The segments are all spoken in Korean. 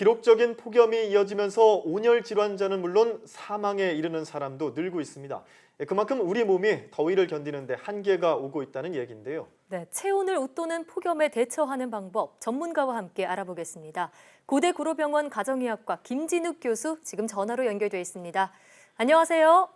기록적인 폭염이 이어지면서 온열 질환자는 물론 사망에 이르는 사람도 늘고 있습니다. 예, 그만큼 우리 몸이 더위를 견디는데 한계가 오고 있다는 얘기인데요. 네, 체온을 웃도는 폭염에 대처하는 방법 전문가와 함께 알아보겠습니다. 고대 구로병원 가정의학과 김진욱 교수 지금 전화로 연결돼 있습니다. 안녕하세요.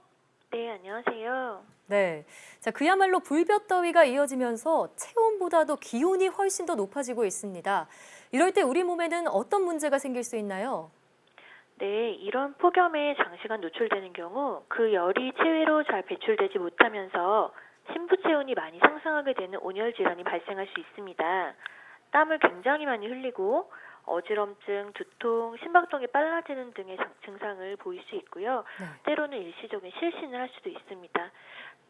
네, 안녕하세요. 네, 자 그야말로 불볕 더위가 이어지면서 체온보다도 기온이 훨씬 더 높아지고 있습니다. 이럴 때 우리 몸에는 어떤 문제가 생길 수 있나요? 네, 이런 폭염에 장시간 노출되는 경우 그 열이 체외로 잘 배출되지 못하면서 심부 체온이 많이 상승하게 되는 온열 질환이 발생할 수 있습니다. 땀을 굉장히 많이 흘리고 어지럼증, 두통, 심박동이 빨라지는 등의 장- 증상을 보일 수 있고요. 네. 때로는 일시적인 실신을 할 수도 있습니다.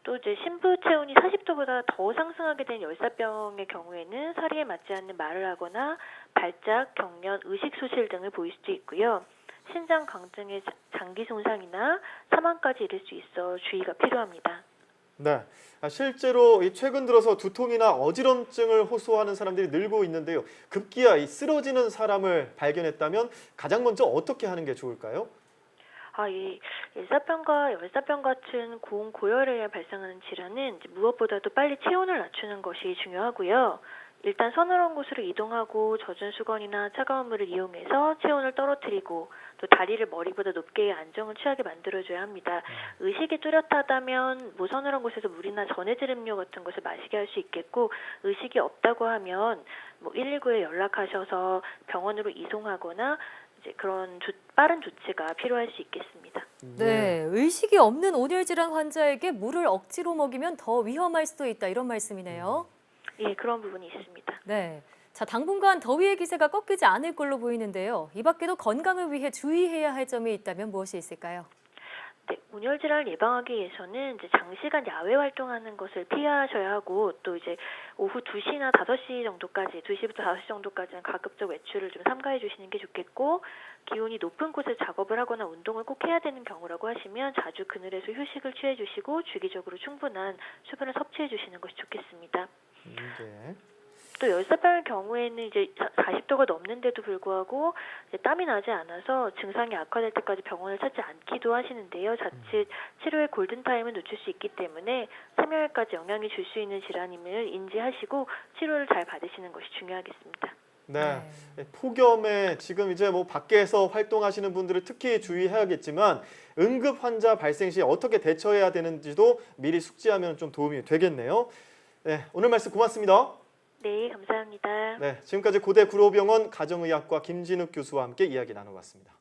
또 이제 심부 체온이 40도보다 더 상승하게 된 열사병의 경우에는 사리에 맞지 않는 말을 하거나 발작, 경련, 의식 소실 등을 보일 수도 있고요. 신장 강증의 자- 장기 손상이나 사망까지 이를 수 있어 주의가 필요합니다. 네, 아, 실제로 이 최근 들어서 두통이나 어지럼증을 호소하는 사람들이 늘고 있는데요. 급기야 이 쓰러지는 사람을 발견했다면 가장 먼저 어떻게 하는 게 좋을까요? 아, 이 일사병과 열사병 같은 고온 고열에 발생하는 질환은 무엇보다도 빨리 체온을 낮추는 것이 중요하고요. 일단 서늘한 곳으로 이동하고 젖은 수건이나 차가운 물을 이용해서 체온을 떨어뜨리고 또 다리를 머리보다 높게 안정을 취하게 만들어줘야 합니다. 의식이 뚜렷하다면 뭐 서늘한 곳에서 물이나 전해질 음료 같은 것을 마시게 할 수 있겠고 의식이 없다고 하면 뭐 119에 연락하셔서 병원으로 이송하거나 이제 그런 조- 빠른 조치가 필요할 수 있겠습니다. 네, 의식이 없는 온열 질환 환자에게 물을 억지로 먹이면 더 위험할 수도 있다 이런 말씀이네요. 예, 그런 부분이 있습니다. 네. 자, 당분간 더위의 기세가 꺾이지 않을 걸로 보이는데요. 이 밖에도 건강을 위해 주의해야 할 점이 있다면 무엇이 있을까요? 네, 온열 질환을 예방하기 위해서는 이제 장시간 야외 활동하는 것을 피하셔야 하고 또 이제 오후 2시나 5시 정도까지 2시부터 5시 정도까지는 가급적 외출을 좀 삼가해 주시는 게 좋겠고 기온이 높은 곳에 작업을 하거나 운동을 꼭 해야 되는 경우라고 하시면 자주 그늘에서 휴식을 취해 주시고 주기적으로 충분한 수분을 섭취해 주시는 것이 좋겠습니다. 음, 네. 또 열사병의 경우에는 이제 40도가 넘는데도 불구하고 이제 땀이 나지 않아서 증상이 악화될 때까지 병원을 찾지 않기도 하시는데요. 자칫 치료의 골든타임을 놓칠 수 있기 때문에 생명에까지 영향이 줄 수 있는 질환임을 인지하시고 치료를 잘 받으시는 것이 중요하겠습니다. 네. 예, 폭염에 지금 이제 뭐 밖에서 활동하시는 분들은 특히 주의해야겠지만 응급 환자 발생 시 어떻게 대처해야 되는지도 미리 숙지하면 좀 도움이 되겠네요. 네, 오늘 말씀 고맙습니다. 네, 감사합니다. 네, 지금까지 고대 구로병원 가정의학과 김진욱 교수와 함께 이야기 나눠봤습니다.